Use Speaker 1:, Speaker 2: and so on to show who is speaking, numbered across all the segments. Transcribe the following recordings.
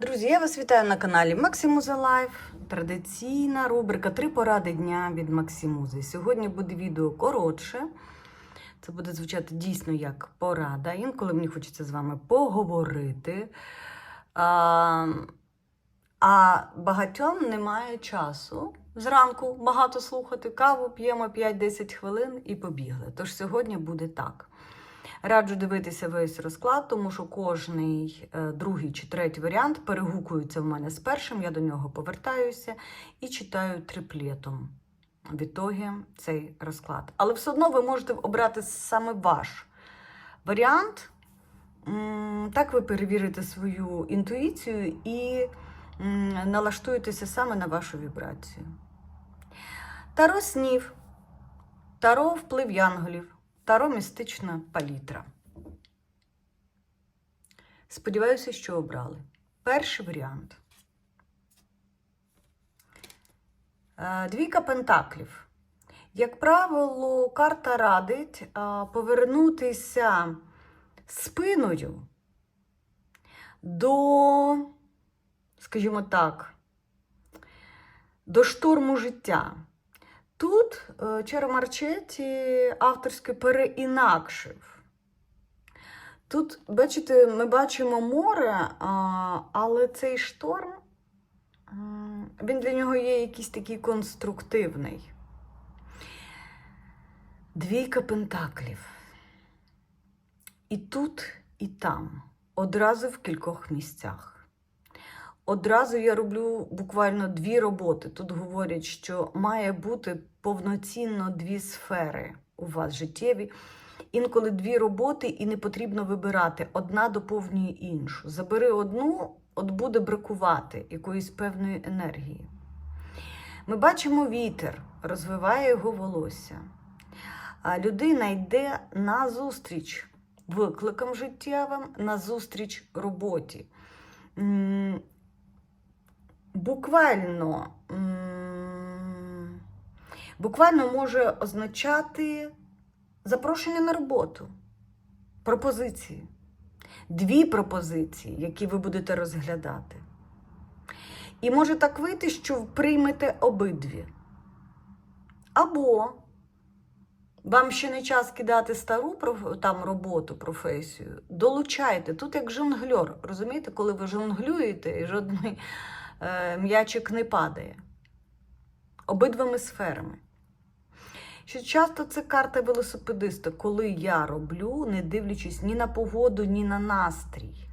Speaker 1: Друзі, я вас вітаю на каналі Максимуза Лайф. Традиційна рубрика Три поради дня від Максимузи. Сьогодні буде відео коротше. Це буде звучати дійсно як порада. Інколи мені хочеться з вами поговорити. А, а багатьом немає часу. Зранку багато слухати каву, п'ємо 5-10 хвилин і побігли. Тож сьогодні буде так. Раджу дивитися весь розклад, тому що кожний е, другий чи третій варіант перегукується в мене з першим. Я до нього повертаюся і читаю триплетом. В ітогі цей розклад. Але все одно ви можете обрати саме ваш варіант. Так ви перевірите свою інтуїцію і налаштуєтеся саме на вашу вібрацію. Таро снів, таро вплив янголів. Таро містична палітра. Сподіваюся, що обрали. Перший варіант. Е, Двійка пентаклів. Як правило, карта радить е, повернутися спиною до, скажімо так, до шторму життя. Тут е, Черо Марчеті авторськи переінакшив. Тут, бачите, ми бачимо море, але цей шторм, він для нього є якийсь такий конструктивний. Двійка пентаклів. І тут, і там, одразу в кількох місцях. Одразу я роблю буквально дві роботи. Тут говорять, що має бути повноцінно дві сфери у вас життєві. Інколи дві роботи, і не потрібно вибирати. Одна доповнює іншу. Забери одну, от буде бракувати якоїсь певної енергії. Ми бачимо вітер, розвиває його волосся. А людина йде на зустріч викликам життєвим, на зустріч роботі. Буквально, буквально може означати запрошення на роботу, пропозиції. Дві пропозиції, які ви будете розглядати. І може так вийти, що приймете обидві. Або вам ще не час кидати стару там роботу, професію. Долучайте. Тут як жонгльор. Розумієте, коли ви жонглюєте і жодний м'ячик не падає. Обидвими сферами. Що часто це карта велосипедиста, коли я роблю, не дивлячись ні на погоду, ні на настрій.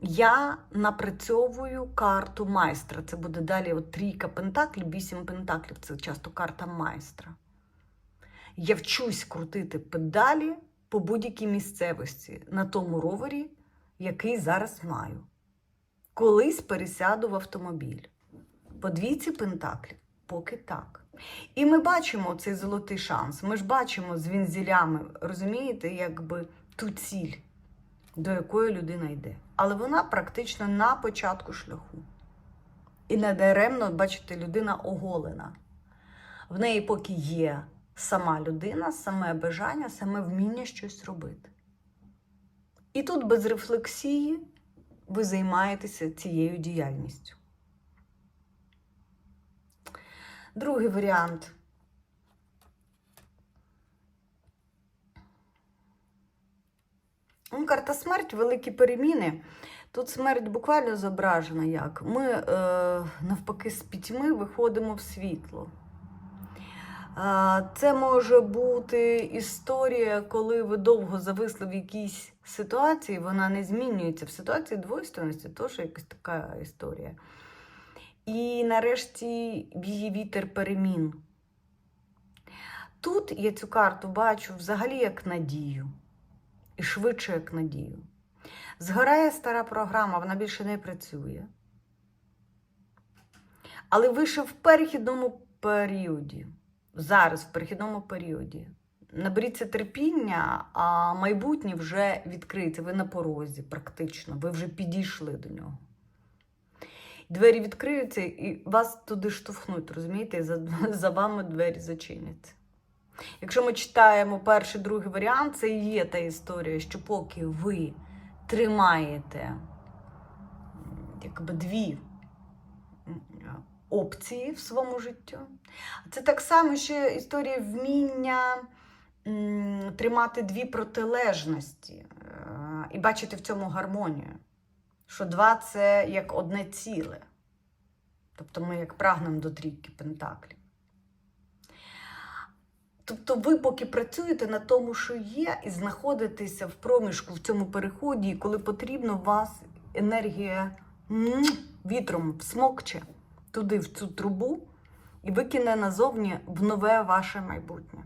Speaker 1: Я напрацьовую карту майстра. Це буде далі от трійка пентаклів, вісім пентаклів. Це часто карта майстра. Я вчусь крутити педалі по будь-якій місцевості на тому ровері, який зараз маю. Колись пересяду в автомобіль. По двійці пентаклів, поки так. І ми бачимо цей золотий шанс. Ми ж бачимо з вінзілями, розумієте, якби ту ціль, до якої людина йде. Але вона практично на початку шляху. І недаремно, бачите, людина оголена. В неї поки є сама людина, саме бажання, саме вміння щось робити. І тут без рефлексії ви займаєтеся цією діяльністю. Другий варіант. Карта смерть, великі переміни. Тут смерть буквально зображена як. Ми е, навпаки з пітьми виходимо в світло. Це може бути історія, коли ви довго зависли в якійсь ситуації, вона не змінюється. В ситуації двойственності теж якась така історія. І нарешті її вітер перемін. Тут я цю карту бачу взагалі як надію. І швидше як надію. Згорає стара програма, вона більше не працює. Але ви ще в перехідному періоді. Зараз, в перехідному періоді. Наберіться терпіння, а майбутнє вже відкрите. Ви на порозі, практично. Ви вже підійшли до нього. Двері відкриються і вас туди штовхнуть, розумієте? За, за вами двері зачиняться. Якщо ми читаємо перший, другий варіант, це і є та історія, що поки ви тримаєте якби дві опції в своєму житті. Це так само ще історія вміння тримати дві протилежності е, і бачити в цьому гармонію. Що два це як одне ціле. Тобто ми як прагнемо до трійки пентаклів. Тобто ви поки працюєте на тому, що є, і знаходитеся в проміжку в цьому переході, коли потрібно, у вас енергія вітром всмокче туди, в цю трубу, і викине назовні в нове ваше майбутнє.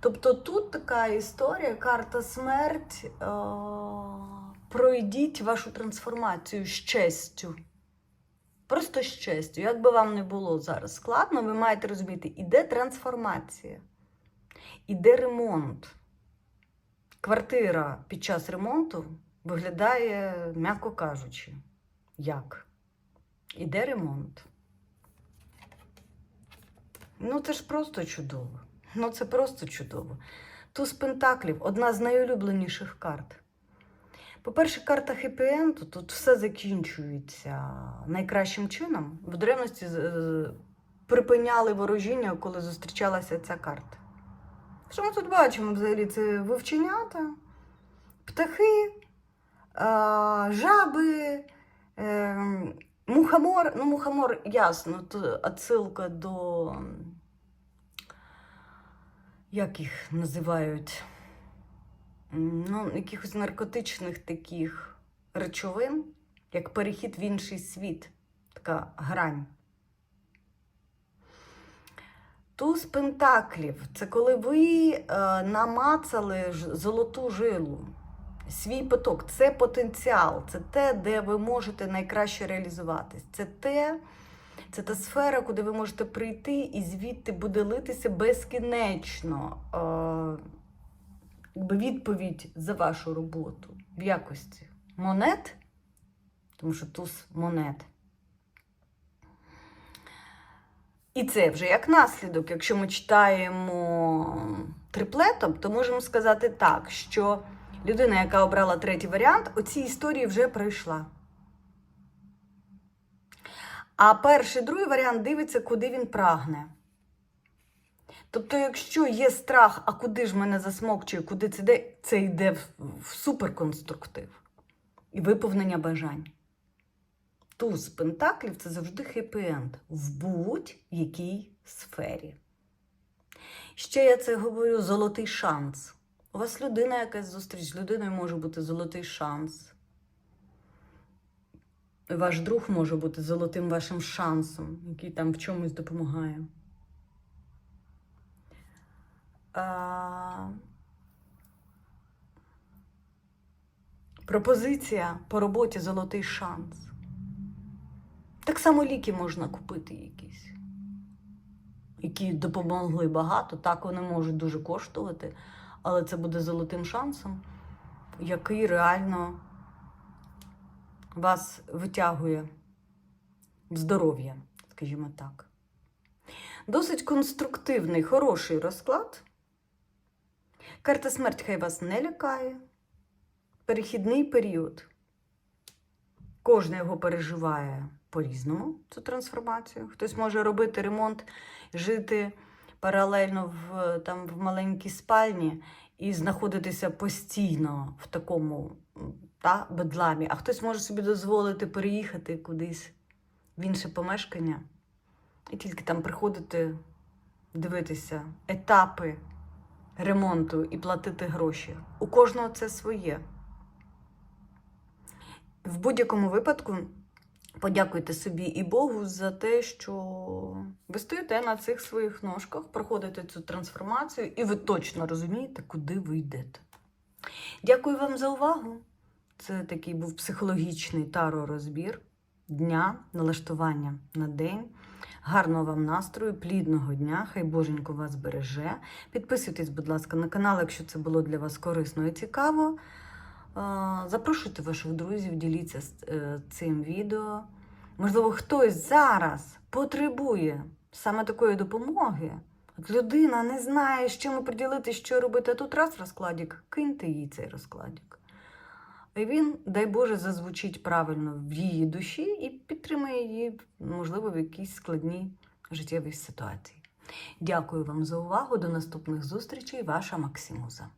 Speaker 1: Тобто тут така історія, карта смерть. Е- пройдіть вашу трансформацію з честю. Просто з честю. Як би вам не було зараз складно, ви маєте розуміти, іде трансформація, іде ремонт. Квартира під час ремонту виглядає, м'яко кажучи, як? Іде ремонт. Ну, це ж просто чудово. Ну, це просто чудово. Туз Пентаклів одна з найулюбленіших карт. По-перше, карта хеппі-енду, тут все закінчується найкращим чином. В древності припиняли ворожіння, коли зустрічалася ця карта. Що ми тут бачимо взагалі? Це вовченята, птахи, жаби, е, мухомор. Ну, мухомор, ясно, то отсилка до. Як їх називають? Ну, якихось наркотичних таких речовин, як перехід в інший світ, така грань. Туз пентаклів це коли ви е, намацали золоту жилу, свій поток, це потенціал, це те, де ви можете найкраще реалізуватись. Це те, це та сфера, куди ви можете прийти і звідти буде литися безкінечно. Якби відповідь за вашу роботу в якості монет, тому що туз монет. І це вже як наслідок, якщо ми читаємо триплетом, то можемо сказати так, що людина, яка обрала третій варіант, оці історії вже пройшла. А перший, другий варіант дивиться, куди він прагне. Тобто, якщо є страх, а куди ж мене засмокчує, куди це йде, це йде в, в суперконструктив і виповнення бажань. Туз пентаклів це завжди хеппі-енд в будь-якій сфері. Ще я це говорю золотий шанс. У вас людина якась зустріч з людиною може бути золотий шанс. Ваш друг може бути золотим вашим шансом, який там в чомусь допомагає. А... Пропозиція по роботі золотий шанс. Так само ліки можна купити якісь, які допомогли багато. Так, вони можуть дуже коштувати, але це буде золотим шансом, який реально вас витягує в здоров'я, скажімо так. Досить конструктивний, хороший розклад. Карта смерть хай вас не лякає. Перехідний період. Кожен його переживає по-різному, цю трансформацію. Хтось може робити ремонт, жити паралельно в, там, в маленькій спальні і знаходитися постійно в такому та, бедламі, а хтось може собі дозволити переїхати кудись в інше помешкання і тільки там приходити, дивитися етапи ремонту і платити гроші. У кожного це своє. В будь-якому випадку подякуйте собі і Богу за те, що ви стоїте на цих своїх ножках, проходите цю трансформацію, і ви точно розумієте, куди ви йдете. Дякую вам за увагу. Це такий був психологічний таро-розбір дня, налаштування на день. Гарного вам настрою, плідного дня, хай Боженько вас береже. Підписуйтесь, будь ласка, на канал, якщо це було для вас корисно і цікаво. Запрошуйте ваших друзів, діліться е, цим відео. Можливо, хтось зараз потребує саме такої допомоги. От людина не знає, з чим приділити, що робити. А тут раз розкладік, киньте їй цей розкладік. І він, дай Боже, зазвучить правильно в її душі і підтримає її, можливо, в якійсь складній життєвій ситуації. Дякую вам за увагу. До наступних зустрічей. Ваша Максимуза.